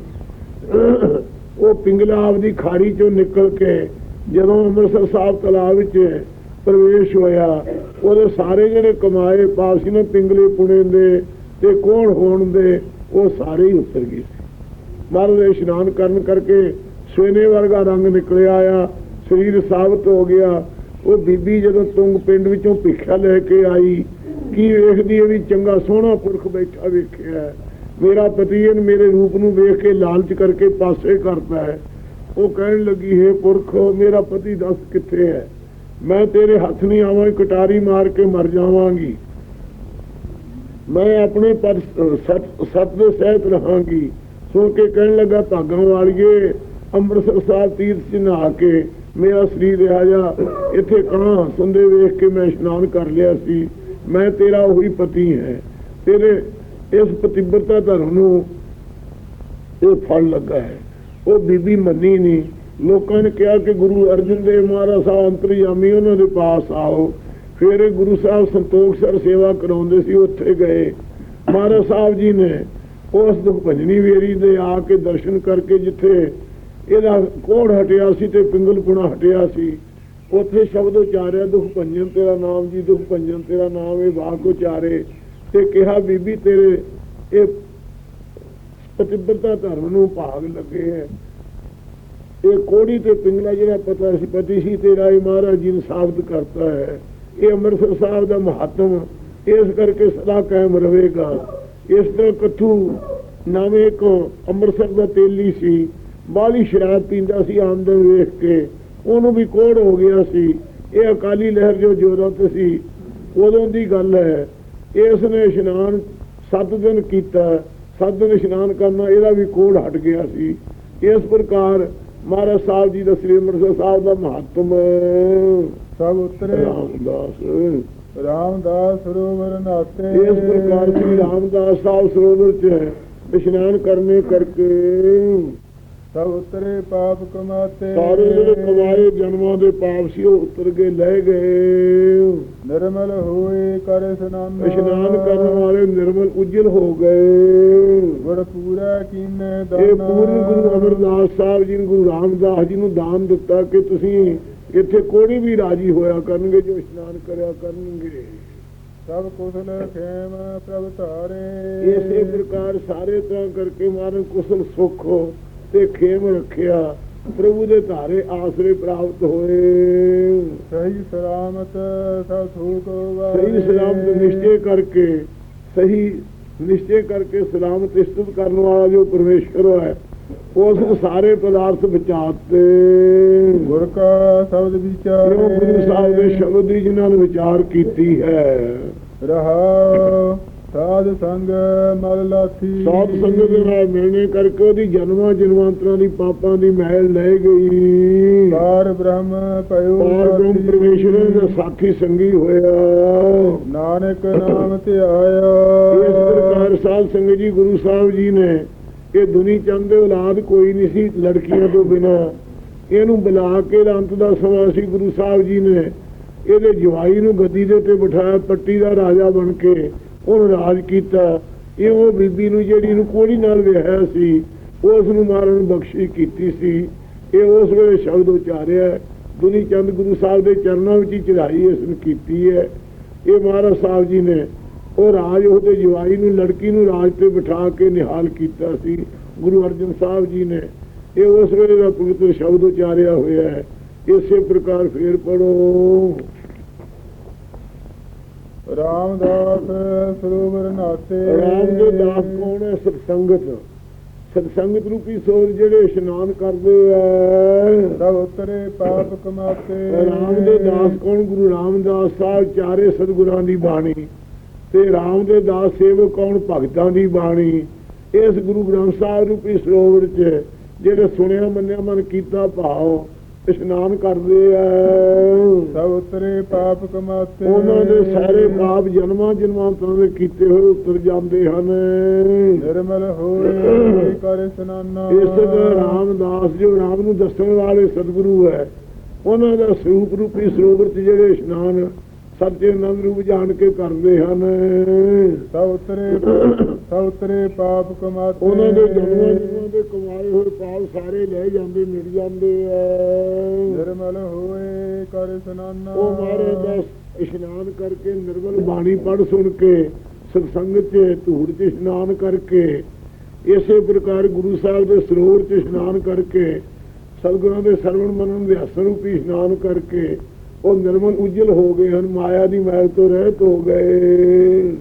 ਉਹ ਪਿੰਗਲਾ ਆਪਦੀ ਖਾੜੀ ਚੋਂ ਨਿਕਲ ਕੇ ਜਦੋਂ ਅੰਮ੍ਰਿਤਸਰ ਸਾਹਿਬ ਤਲਾਬ ਵਿੱਚ ਪ੍ਰਵੇਸ਼ ਹੋਇਆ, ਉਹਦੇ ਸਾਰੇ ਜਿਹੜੇ ਕਮਾਏ ਪਾਪ ਸੀ ਨਾ ਪਿੰਗਲੇ ਪੁਣੇ ਦੇ ਤੇ ਕੋਣ ਹੋਣ ਦੇ, ਉਹ ਸਾਰੇ ਹੀ ਉਤਰ ਗਏ। ਸੀ ਮਹਾਰਾਜ ਦੇ ਇਸ਼ਨਾਨ ਕਰਨ ਕਰਕੇ ਸਵੇਨੇ ਵਰਗਾ ਰੰਗ ਨਿਕਲਿਆ ਆ, ਸਰੀਰ ਸਾਬਤ ਹੋ ਗਿਆ। ਉਹ ਬੀਬੀ ਜਦੋਂ ਤੁੰਗ ਪਿੰਡ ਵਿੱਚੋਂ ਭਿੱਖਿਆ ਲੈ ਕੇ ਆਈ ਕੀ ਵੇਖਦੀ ਹੈ ਵੀ ਚੰਗਾ ਸੋਹਣਾ ਪੁਰਖ ਬੈਠਾ ਵੇਖਿਆ ਮੇਰਾ ਪਤੀ ਇਹਨ ਮੇਰੇ ਰੂਪ ਨੂੰ ਵੇਖ ਕੇ ਲਾਲਚ ਕਰਕੇ ਪਾਸੇ ਕਰਦਾ ਹੈ। ਉਹ ਕਹਿਣ ਲੱਗੀ, ਹੈ ਪੁਰਖ, ਮੇਰਾ ਪਤੀ ਦੱਸ ਕਿੱਥੇ ਹੈ? ਮੈਂ ਤੇਰੇ ਹੱਥ ਨਹੀਂ ਆਵਾਂ ਕਟਾਰੀ ਮਾਰ ਕੇ ਮਰ ਜਾਵਾਂਗੀ। ਮੈਂ ਆਪਣੇ ਪਰ ਸਤ ਦੇ ਸਹਿਤ ਰਹਾਂਗੀ। ਸੁਣ ਕੇ ਕਹਿਣ ਲੱਗਾ ਭਾਗਾਂ ਵਾਲੀਏ, ਅੰਮ੍ਰਿਤਸਰ ਸਾਹਿਬ ਤੀਰਥ ਚ ਨਹਾ ਕੇ ਮੇਰਾ ਸਰੀਰ ਰਿਹਾ ਜਾ। ਇੱਥੇ ਕਾਂ ਸੁੰਦੇ ਵੇਖ ਕੇ ਮੈਂ ਇਸ਼ਨਾਨ ਕਰ ਲਿਆ ਸੀ। ਮੈਂ ਤੇਰਾ ਉਹੀ ਪਤੀ ਹੈ। ਤੇਰੇ ਇਸ ਪਤਿਬਰਤਾ ਧਰਮ ਨੂੰ ਇਹ ਫਲ ਲੱਗਾ ਹੈ। ਉਹ ਬੀਬੀ ਮੰਨੀ ਨਹੀਂ। ਲੋਕਾਂ ਨੇ ਕਿਹਾ ਕਿ ਗੁਰੂ ਅਰਜਨ ਦੇਵ ਮਹਾਰਾਜ ਸਾਹਿਬ ਅੰਤਰਯਾਮੀ ਉਹਨਾਂ ਦੇ ਪਾਸ ਆਓ। ਫਿਰ ਗੁਰੂ ਸਾਹਿਬ ਸੰਤੋਖ ਸਰ ਸੇਵਾ ਕਰਾਉਂਦੇ ਸੀ, ਉੱਥੇ ਗਏ। ਮਹਾਰਾਜ ਸਾਹਿਬ ਜੀ ਨੇ ਉਸ ਦੁਖ ਭਜਨੀ ਵੇਰੀ ਦੇ ਆ ਕੇ ਦਰਸ਼ਨ ਕਰਕੇ ਜਿੱਥੇ ਇਹਦਾ ਕੋੜ ਹਟਿਆ ਸੀ ਤੇ ਪਿੰਗਲਪੁਣਾ ਹਟਿਆ ਸੀ ਉੱਥੇ ਸ਼ਬਦ ਉਚਾਰਿਆ, ਦੁਖ ਭੰਜਨ ਤੇਰਾ ਨਾਮ ਜੀ, ਦੁਖ ਭੰਜਨ ਤੇਰਾ ਨਾਮ, ਇਹ ਵਾਕ ਉਚਾਰੇ। ਤੇ ਕਿਹਾ, ਬੀਬੀ ਤੇਰੇ ਇਹ ਪਤਿਬਰਤਾ ਧਰਮ ਨੂੰ ਭਾਗ ਲੱਗੇ ਹੈ। ਇਹ ਕੋੜੀ ਤੇ ਪਿੰਗਲਾ ਜਿਹੜਾ ਪਤਾ ਸੀ, ਪਤੀ ਸੀ, ਤੇਰਾ ਇਹ ਮਹਾਰਾਜ ਜੀ ਨੇ ਸਾਬਤ ਕਰਤਾ ਹੈ। ਇਹ ਅੰਮ੍ਰਿਤਸਰ ਸਾਹਿਬ ਦਾ ਮਹੱਤਵ ਇਸ ਕਰਕੇ ਸਦਾ ਕਾਇਮ ਰਹੇਗਾ। ਇਸ ਤਰ੍ਹਾਂ ਕਥੂ ਨਾਮੇ ਇੱਕ ਅੰਮ੍ਰਿਤਸਰ ਦਾ ਤੇਲੀ ਸੀ ਬਾਲੀ ਸ਼ਰਾਬ ਪੀਂਦਾ ਸੀ ਆਮਦਨ ਵੇਖ ਕੇ। ਉਹਨੂੰ ਵੀ ਕੋੜ ਹੋ ਗਿਆ ਸੀ। ਇਹ ਅਕਾਲੀ ਲਹਿਰ ਜੋ ਜੋਰਾਂ ਤੇ ਸੀ ਉਦੋਂ ਦੀ ਗੱਲ ਹੈ। ਇਸ ਨੇ ਇਸ਼ਨਾਨ ਸੱਤ ਦਿਨ ਕੀਤਾ। ਸੱਤ ਦਿਨ ਇਸ਼ਨਾਨ ਕਰਨਾ ਇਹਦਾ ਵੀ ਕੋੜ ਹਟ ਗਿਆ ਸੀ। ਇਸ ਪ੍ਰਕਾਰ ਮਹਾਰਾਜ ਸਾਹਿਬ ਜੀ ਦਾ ਸ੍ਰੀ ਅੰਮ੍ਰਿਤਸਰ ਸਾਹਿਬ ਦਾ ਮਹੱਤਮ ਸਭ ਉਤਰੇ। ਰਾਮਦਾਸ। ਰਾਮਦਾਸ ਸਰੋਵਰ ਨਾਤੇ। ਇਸ ਪ੍ਰਕਾਰ ਸ੍ਰੀ ਰਾਮਦਾਸ ਸਾਹਿਬ ਸਰੋਵਰ ਚ ਇਸ਼ਨਾਨ ਕਰਨੇ ਕਰਕੇ ਸਭ ਉਤਰੇ ਪਾਪ ਕਮਾਤੇ। ਸਾਰੇ ਜਿਹੜੇ ਕਮਾਏ ਜਨਮਾਂ ਦੇ ਪਾਪ ਸੀ ਉਹ ਉਤਰ ਕੇ ਲੈ ਗਏ। ਨਿਰਮਲ ਹੋਏ ਕਰ ਇਸ਼ਨਾਨ। ਇਸ਼ਨਾਨ ਕਰਨ ਵਾਲੇ ਨਿਰਮਲ ਉਜਲ ਹੋ ਗਏ। ਗੁਰ ਪੂਰਾ ਕੀਨੇ ਇਹ ਦਾਨਾ। ਪੂਰਨ ਗੁਰੂ ਅਮਰਦਾਸ ਸਾਹਿਬ ਜੀ ਨੇ ਗੁਰੂ ਰਾਮਦਾਸ ਜੀ ਨੂੰ ਦਾਨ ਦਿੱਤਾ ਕਿ ਤੁਸੀਂ ਇੱਥੇ ਕੋਈ ਵੀ ਰਾਜੀ ਹੋਇਆ ਕਰਨਗੇ ਜੋ ਇਸ਼ਨਾਨ ਕਰਿਆ ਕਰਨਗੇ। ਸਭ ਕੁਸਲ ਖੇਮ ਪ੍ਰਭ ਧਾਰੇ। ਇਸੇ ਪ੍ਰਕਾਰ ਸਾਰੇ ਤਰ੍ਹਾਂ ਕਰਕੇ ਮਾਰਨ ਕੁਸਲ ਸੁਖ ਤੇ ਖੇਮ ਰੱਖਿਆ। ਪ੍ਰਭੂ ਦੇ ਧਾਰੇ ਆਸਰੇ ਪ੍ਰਾਪਤ ਹੋਏ। ਸਹੀ ਸਲਾਮਤ ਸਭ ਥੂਕ ਸਹੀ ਸਲਾਮਤ ਨਿਸ਼ਚੈ ਕਰਕੇ ਸਹੀ ਨਿਸ਼ਚੈ ਕਰਕੇ ਸਲਾਮਤ ਇਸਤਤ ਕਰਨ ਵਾਲਾ ਜੋ ਪਰਮੇਸ਼ਰ ਹੈ ਉਸ ਸਾਰੇ ਪਦਾਰਥ ਬਚਾਤੇ ਗੁਰ ਕਾ ਸ਼ਬਦ ਵਿਚਾਰੇ। ਗੁਰੂ ਸਾਹਿਬ ਦੇ ਸ਼ਬਦ ਦੀ ਜਿਨ੍ਹਾਂ ਨੇ ਵਿਚਾਰ ਕੀਤੀ ਹੈ। ਰਹਾ ਸਾਧ ਸੰਗ ਮਲ ਲਾਥੀ। ਸਾਧ ਸੰਗਤ ਦੇ ਨਾਲ ਮਿਲਣੇ ਕਰਕੇ ਉਹਦੀ ਜਨਮਾਂ ਜਨਮਾਂਤਰਾਂ ਦੀ ਪਾਪਾਂ ਦੀ ਮਹਿਲ ਲੈ ਗਈ। ਪਾਰ ਬ੍ਰਹਮ ਪਇਓ ਪਾਰ ਬ੍ਰਹਮ। ਪਰਮੇਸ਼ਰ ਦਾ ਸਾਥੀ ਸੰਗੀ ਹੋਇਆ। ਨਾਨਕ ਨਾਮ ਤੇ ਆਇਆ। ਇਸ ਪ੍ਰਕਾਰ ਸਾਧ ਸੰਗਤ ਜੀ ਗੁਰੂ ਸਾਹਿਬ ਜੀ ਨੇ ਇਹ ਦੁਨੀ ਚੰਦ ਦੇ ਔਲਾਦ ਕੋਈ ਨਹੀਂ ਸੀ ਲੜਕੀਆਂ ਤੋਂ ਬਿਨਾ। ਇਹਨੂੰ ਬੁਲਾ ਕੇ ਅੰਤ ਦਾ ਸਮਾਂ ਸੀ ਗੁਰੂ ਸਾਹਿਬ ਜੀ ਨੇ। ਇਹਦੇ ਜਵਾਈ ਨੂੰ ਗੱਦੀ ਦੇ ਉੱਤੇ ਬਿਠਾਇਆ ਪੱਟੀ ਦਾ ਰਾਜਾ ਬਣ ਕੇ। ਉਹਨੂੰ ਰਾਜ ਕੀਤਾ। ਇਹ ਉਹ ਬੀਬੀ ਨੂੰ ਜਿਹੜੀ ਨੂੰ ਕੋੜੀ ਨਾਲ ਵਿਆਹਿਆ ਸੀ, ਉਸ ਨੂੰ ਮਾਰਨ ਬਖਸ਼ੀ ਕੀਤੀ ਸੀ। ਇਹ ਉਸ ਵੇਲੇ ਸ਼ਬਦ ਉਚਾਰਿਆ, ਦੁਨੀ ਚੰਦ ਗੁਰੂ ਸਾਹਿਬ ਦੇ ਚਰਨਾਂ ਵਿੱਚ ਚੜਾਈ ਇਸ ਨੇ ਕੀਤੀ ਹੈ। ਇਹ ਮਹਾਰਾਜ ਸਾਹਿਬ ਜੀ ਨੇ ਉਹ ਰਾਜ ਉਹਦੇ ਜਵਾਈ ਨੂੰ, ਲੜਕੀ ਨੂੰ ਰਾਜ ਤੇ ਬਿਠਾ ਕੇ ਨਿਹਾਲ ਕੀਤਾ ਸੀ। ਗੁਰੂ ਅਰਜਨ ਸਾਹਿਬ ਜੀ ਨੇ ਇਹ ਉਸ ਵੇਲੇ ਦਾ ਪਵਿੱਤਰ ਸ਼ਬਦ ਉਚਾਰਿਆ ਹੋਇਆ ਹੈ। ਇਸੇ ਪ੍ਰਕਾਰ ਫੇਰ ਪੜੋ ਰਾਮਦਾਸ ਸਰੋਵਰ ਨਾਤੇ ਰਾਮ ਦੇ ਦਾਸ ਕੌਣ ਹੈ? ਸਤਸੰਗਤ। ਸਤਸੰਗਤ ਰੂਪੀ ਸੋਰ ਜਿਹੜੇ ਇਸ਼ਨਾਨ ਕਰਦੇ ਆ। ਸਭ ਉਤਰੇ ਪਾਪ ਕਮਾਤੇ। ਰਾਮ ਦੇ ਦਾਸ ਕੌਣ? ਗੁਰੂ ਰਾਮਦਾਸ ਸਾਹਿਬ ਚਾਰੇ ਸਤਿਗੁਰਾਂ ਦੀ ਬਾਣੀ। ਤੇ ਰਾਮ ਦੇ ਦਾਸ ਸੇਵਕ ਕੌਣ? ਭਗਤਾਂ ਦੀ ਬਾਣੀ। ਇਸ ਗੁਰੂ ਗ੍ਰੰਥ ਸਾਹਿਬ ਰੂਪੀ ਸਰੋਵਰ 'ਚ ਜਿਹੜੇ ਸੁਣਿਆ ਮੰਨਿਆ ਮਨ ਕੀਤਾ ਭਾਵ ਇਸ਼ਨਾਨ ਕਰਦੇ ਆ। ਸਭ ਉਤਰੇ ਪਾਪ ਕਮਾਤੇ। ਉਹਨਾਂ ਦੇ ਸਾਰੇ ਪਾਪ ਜਨਮਾਂ ਜਨਮਾਂਤਰਾਂ ਦੇ ਕੀਤੇ ਹੋਏ ਉਤਰ ਜਾਂਦੇ ਹਨ। ਨਿਰਮਲ ਹੋਏ ਕਰ ਇਸ਼ਨਾਨਾ। ਇਸ ਰਾਮਦਾਸ ਜੋ ਰਾਮ ਨੂੰ ਦੱਸਣ ਵਾਲੇ ਸਤਿਗੁਰੂ ਹੈ ਉਹਨਾਂ ਦਾ ਸਰੂਪ ਰੂਪੀ ਸਰੋਵਰ 'ਚ ਜਿਹੜੇ ਇਸ਼ਨਾਨ ਸੱਚੇ ਆਨੰਦ ਰੂਪ ਜਾਣ ਕੇ ਕਰਦੇ ਹਨ। ਸਭ ਉਤਰੇ ਪਾਪ ਕਮਾਤੇ ਉਹਨਾਂ ਦੇ ਜਨਮਾਂ ਜਨਮਾਂ ਦੇ ਕਮਾਏ ਹੋਏ ਪਾਪ ਸਾਰੇ ਲੈ ਜਾਂਦੇ ਮਿਟ ਜਾਂਦੇ ਆ। ਨਿਰਮਲ ਹੋਏ ਕਰ ਇਸ਼ਨਾਨਾ। ਉਹ ਮਾਰੇ ਦਾ ਇਸ਼ਨਾਨ ਕਰਕੇ ਨਿਰਮਲ ਬਾਣੀ ਪੜ ਸੁਣ ਕੇ ਸਤਸੰਗ 'ਚ ਧੂੜ 'ਚ ਇਸ਼ਨਾਨ ਕਰਕੇ ਇਸੇ ਪ੍ਰਕਾਰ ਗੁਰੂ ਸਾਹਿਬ ਦੇ ਸਰੋਵਰ 'ਚ ਇਸ਼ਨਾਨ ਕਰਕੇ ਸਤਿਗੁਰਾਂ ਦੇ ਸਰਵਣ ਮਨਨ ਦੇ ਅਸਰ ਰੂਪੀ ਇਸ਼ਨਾਨ ਕਰਕੇ ਉਹ ਨਿਰਮਲ ਉਜਲ ਹੋ ਗਏ ਹਨ ਮਾਇਆ ਦੀ ਮੈਲ ਤੋਂ ਰਹਿਤ ਹੋ ਗਏ।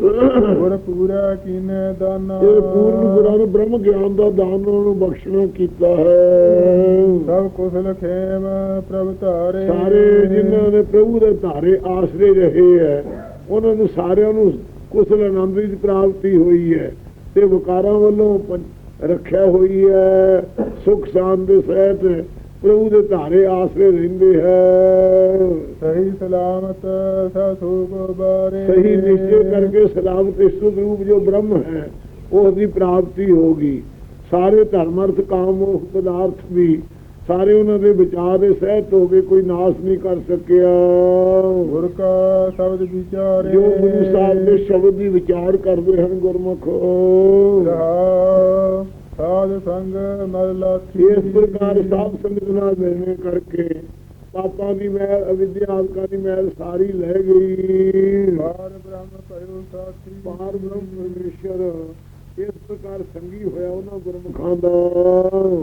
ਗੁਰ ਪੂਰਾ ਕੀਨੇ ਦਾਨਾ। ਇਹ ਪੂਰਨ ਗੁਰਾਂ ਨੇ ਬ੍ਰਹਮ ਗਿਆਨ ਦਾ ਦਾਨ ਉਹਨਾਂ ਨੂੰ ਬਖਸ਼ਣਾ ਕੀਤਾ ਹੈ। ਸਭ ਕੁਸਲ ਖੇਮ ਪ੍ਰਭ ਧਾਰੇ। ਸਾਰੇ ਜਿਨ੍ਹਾਂ ਨੇ ਪ੍ਰਭੂ ਦੇ ਧਾਰੇ ਆਸਰੇ ਰਹੇ ਹੈ ਉਹਨਾਂ ਨੂੰ ਸਾਰਿਆਂ ਨੂੰ ਕੁਸਲ ਆਨੰਦ ਦੀ ਪ੍ਰਾਪਤੀ ਹੋਈ ਹੈ ਤੇ ਵਿਕਾਰਾਂ ਵੱਲੋਂ ਰੱਖਿਆ ਹੋਈ ਹੈ ਸੁਖ ਸ਼ਾਂਤ ਦੇ ਸਹਿਤ ਪ੍ਰਭੂ ਦੇ ਧਾਰੇ ਆਸਰੇ ਰਹਿੰਦੇ ਹੈ। ਸਹੀ ਸਲਾਮਤ ਸਸੂਖ ਬਾਰੇ। ਸਹੀ ਨਿਸ਼ਚੈ ਕਰਕੇ ਸਲਾਮਤ ਇਸਤੁਤ ਰੂਪ ਜੋ ਬ੍ਰਹਮ ਹੈ ਉਸ ਦੀ ਪ੍ਰਾਪਤੀ ਹੋਗੀ ਸਾਰੇ ਧਰਮ ਅਰਥ ਕਾਮ ਮੋਖ ਪਦਾਰਥ ਵੀ ਸਾਰੇ ਉਹਨਾਂ ਦੇ ਵਿਚਾਰ ਦੇ ਸਹਿਤ ਹੋ ਗਏ ਕੋਈ ਨਾਸ ਨਹੀਂ ਕਰ ਸਕਿਆ। ਗੁਰ ਕਾ ਸ਼ਬਦ ਵਿਚਾਰੇ। ਜੋ ਗੁਰੂ ਸਾਹਿਬ ਦੇ ਸ਼ਬਦ ਦੀ ਵਿਚਾਰ ਕਰਦੇ ਹਨ ਗੁਰਮੁਖ। ਰਹਾ ਸਾਧ ਸੰਗ ਲਾਥੀ। ਇਸ ਪ੍ਰਕਾਰ ਸਾਧ ਸੰਗਤ ਨਾਲ ਮਿਲਣੇ ਕਰਕੇ ਪਾਪਾਂ ਦੀ ਮੈਲ ਅਵਿਦਿਆ ਆਦਿਕਾਂ ਦੀ ਮੈਲ ਸਾਰੀ ਲੈ ਗਈ। ਬਾਰ ਬ੍ਰਹਮ ਭਇਓ ਸਾਥੀ। ਪਾਰ ਬ੍ਰਹਮ ਪਰਮੇਸ਼ਰ ਇਸ ਪ੍ਰਕਾਰ ਸੰਗੀ ਹੋਇਆ ਉਹਨਾਂ ਗੁਰਮੁਖਾਂ ਦਾ।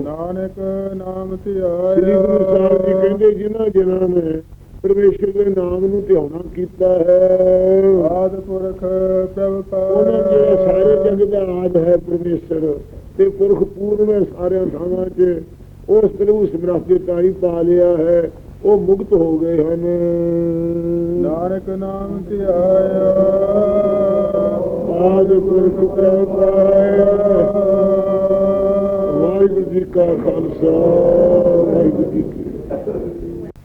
ਨਾਨਕ ਨਾਮ ਸ੍ਰੀ ਧਿਆਇਆ ਗੁਰੂ ਸਾਹਿਬ ਜੀ ਕਹਿੰਦੇ ਜਿਨ੍ਹਾਂ ਜਿਨ੍ਹਾਂ ਨੇ ਪਰਮੇਸ਼ਰ ਦੇ ਨਾਮ ਨੂੰ ਧਿਆਉਣਾ ਕੀਤਾ ਹੈ। ਆਦ ਪੁਰਖ ਪ੍ਰਭ ਉਹਨਾਂ ਜਿਹੜਾ ਸਾਰੇ ਜਗ ਦਾ ਆਦ ਹੈ ਪਰਮੇਸ਼ਰ। ਤੇ ਪੁਰਖ ਪੂਰਨ ਸਾਰਿਆਂ ਥਾਵਾਂ 'ਚ ਉਸ ਪ੍ਰਭੂ ਸਮਰੱਥ ਦੇ ਤਾਈ ਪਾ ਲਿਆ ਹੈ। ਉਹ ਮੁਕਤ ਹੋ ਗਏ ਹਨ। ਨਾਨਕ ਨਾਮ ਧਿਆਇਆ ਆਦ ਪੁਰਖ ਪ੍ਰਭ ਪਾਇਆ ਵਾਹਿਗੁਰੂ ਜੀ ਕਾ ਖਾਲਸਾ ਵਾਹਿਗੁਰੂ ਜੀ